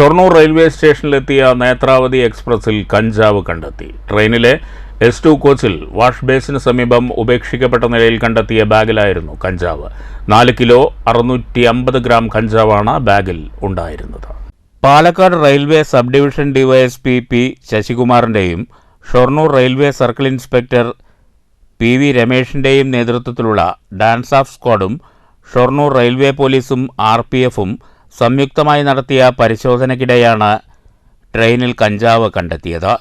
Shoranur railway സ്റ്റേഷനിലെത്തിയ നേത്രാവതി എക്സ്പ്രസിൽ കഞ്ചാവ് കണ്ടെത്തി. ട്രെയിനിലെ എസ് ടു കോച്ചിൽ വാഷ് ബേസിന് സമീപം ഉപേക്ഷിക്കപ്പെട്ട നിലയിൽ കണ്ടെത്തിയ ബാഗിലായിരുന്നു കഞ്ചാവ്. നാല് കിലോ അറുന്നൂറ്റി അമ്പത് ഗ്രാം കഞ്ചാവാണ് ബാഗിൽ ഉണ്ടായിരുന്നത്. Palakkad railway sub division DYSP P ശശികുമാറിന്റെയും Shoranur railway circle inspector P V രമേഷിന്റെയും നേതൃത്വത്തിലുള്ള ഡാൻസ് ഓഫ് സ്ക്വാഡും ഷൊർണൂർ റെയിൽവേ പോലീസും ആർ പി എഫും സംയുക്തമായി നടത്തിയ പരിശോധനയ്ക്കിടെയാണ് ട്രെയിനിൽ കഞ്ചാവ് കണ്ടെത്തിയത്.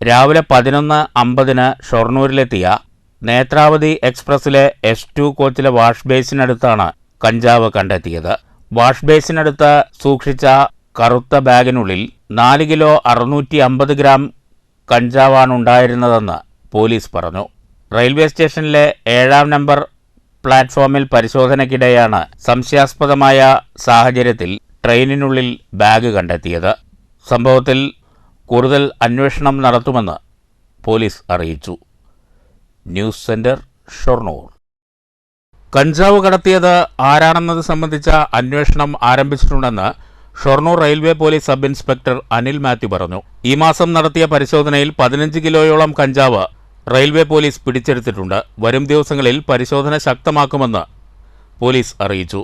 രാവിലെ പതിനൊന്ന് അമ്പതിന് ഷൊർണൂരിലെത്തിയ നേത്രാവതി എക്സ്പ്രസ്സിലെ എസ് ടു കോച്ചിലെ വാഷ് ബേസിനടുത്താണ് കഞ്ചാവ് കണ്ടെത്തിയത്. വാഷ് ബേസിനടുത്ത് സൂക്ഷിച്ച കറുത്ത ബാഗിനുള്ളിൽ നാല് കിലോ അറുന്നൂറ്റി അമ്പത് ഗ്രാം കഞ്ചാവാണ് ഉണ്ടായിരുന്നതെന്ന് പോലീസ് പറഞ്ഞു. റെയിൽവേ സ്റ്റേഷനിലെ ഏഴാം നമ്പർ പ്ലാറ്റ്ഫോമിൽ പരിശോധനയ്ക്കിടെയാണ് സംശയാസ്പദമായ സാഹചര്യത്തിൽ ട്രെയിനിനുള്ളിൽ ബാഗ് കണ്ടെത്തിയത്. സംഭവത്തിൽ കൂടുതൽ അന്വേഷണം നടത്തുമെന്ന് പോലീസ് അറിയിച്ചു. News centre Shoranur. കഞ്ചാവ് കടത്തിയത് ആരാണെന്നത് സംബന്ധിച്ച അന്വേഷണം ആരംഭിച്ചിട്ടുണ്ടെന്ന് Shoranur railway police sub inspector Anil Mathew പറഞ്ഞു. ഈ മാസം നടത്തിയ പരിശോധനയിൽ പതിനഞ്ച് കിലോയോളം കഞ്ചാവ് റെയിൽവേ പോലീസ് പിടിച്ചെടുത്തിട്ടുണ്ട്. വരും ദിവസങ്ങളിൽ പരിശോധന ശക്തമാക്കുമെന്ന് പോലീസ് അറിയിച്ചു.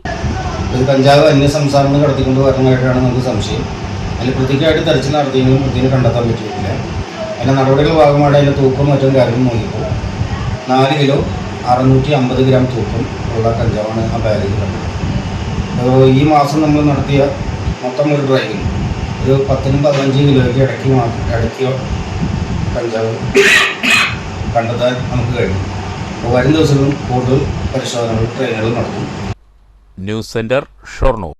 ഇത് കഞ്ചാവ് അന്യ സംസ്ഥാനത്ത് കടത്തിക്കൊണ്ട് വരുന്നതായിട്ടാണ് നമുക്ക് സംശയം. അതിൽ പ്രതിക്കായിട്ട് തെരച്ചിൽ നടത്തിയെങ്കിലും പ്രതിനെ കണ്ടെത്താൻ പറ്റിയിട്ടില്ല. അതിന്റെ നടപടികളുടെ ഭാഗമായിട്ട് അതിന്റെ തൂക്കം മറ്റും കാര്യം നോക്കിയപ്പോൾ നാല് കിലോ അറുന്നൂറ്റി അമ്പത് ഗ്രാം തൂക്കം ഉള്ള കഞ്ചാവാണ് ആ ബാഗിൽ കണ്ടത് ഈ മാസം നമ്മൾ നടത്തിയ മൊത്തം ഒരു ഡ്രൈവിൽ ഒരു പത്തിനും പതിനഞ്ചും കിലോയ്ക്ക് ഇടയ്ക്ക് മാത്രം ഇടയ്ക്ക് കഞ്ചാവ് കണ്ടെത്താൻ നമുക്ക് കഴിയും. അപ്പോൾ വരും ദിവസങ്ങളും കൂടുതൽ പരിശോധനകൾ ട്രെയിനുകൾ നടത്തും. News centre Shoranur.